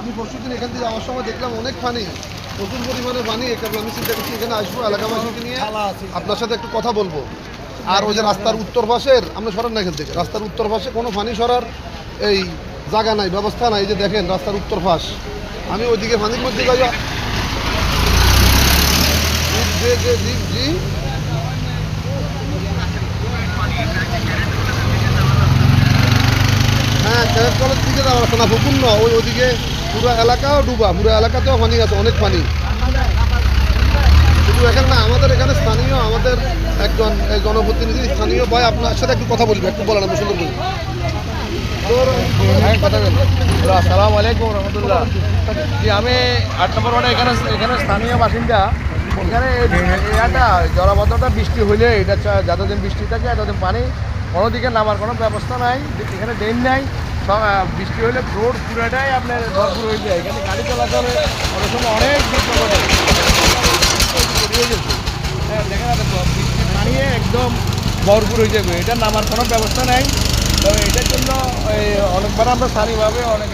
আমি পরশুদিন এখান থেকে যাওয়ার সময় দেখলাম অনেক পানি প্রচুর পরিমাণে পানি এখানে আমি চিন্তা করছি এখানে আসব এলাকাবাসীকে নিয়ে। আপনার সাথে একটু কথা বলব। আর ওই যে রাস্তার উত্তর পাশের আমরা সরান না এখান থেকে রাস্তার উত্তর পাশে কোনো পানি সরার এই জায়গা নাই ব্যবস্থা নাই। যে দেখেন রাস্তার উত্তর পাশ। আমি ওইদিকে পানির মধ্যে যাই হ্যাঁ এখানে স্থানীয়, আমাদের একজন স্থানীয় ভাই আপনার সাথে একটু কথা বলবে, একটু আমি হ্যাঁ আমি আট নম্বর এখানে স্থানীয় বাসিন্দা। এখানে এটা জলাবদ্ধতা বৃষ্টি হইলে এটা যতদিন বৃষ্টি থাকে এতদিন পানি কোনো দিকে নামার কোনো ব্যবস্থা নাই এখানে ড্রেন নাই বৃষ্টি হলে রোড পুরোটাই আপনার ভরপুর হয়ে যায়। এখানে গাড়ি চলাচলে অনেক সময় অনেক। হ্যাঁ দেখেন না দেখো, বৃষ্টি একদম ভরপুর হয়ে যাবে। এটা নামার কোনো ব্যবস্থা নাই। তো এটার জন্য অনেকবার আমরা স্থানীয়ভাবে অনেক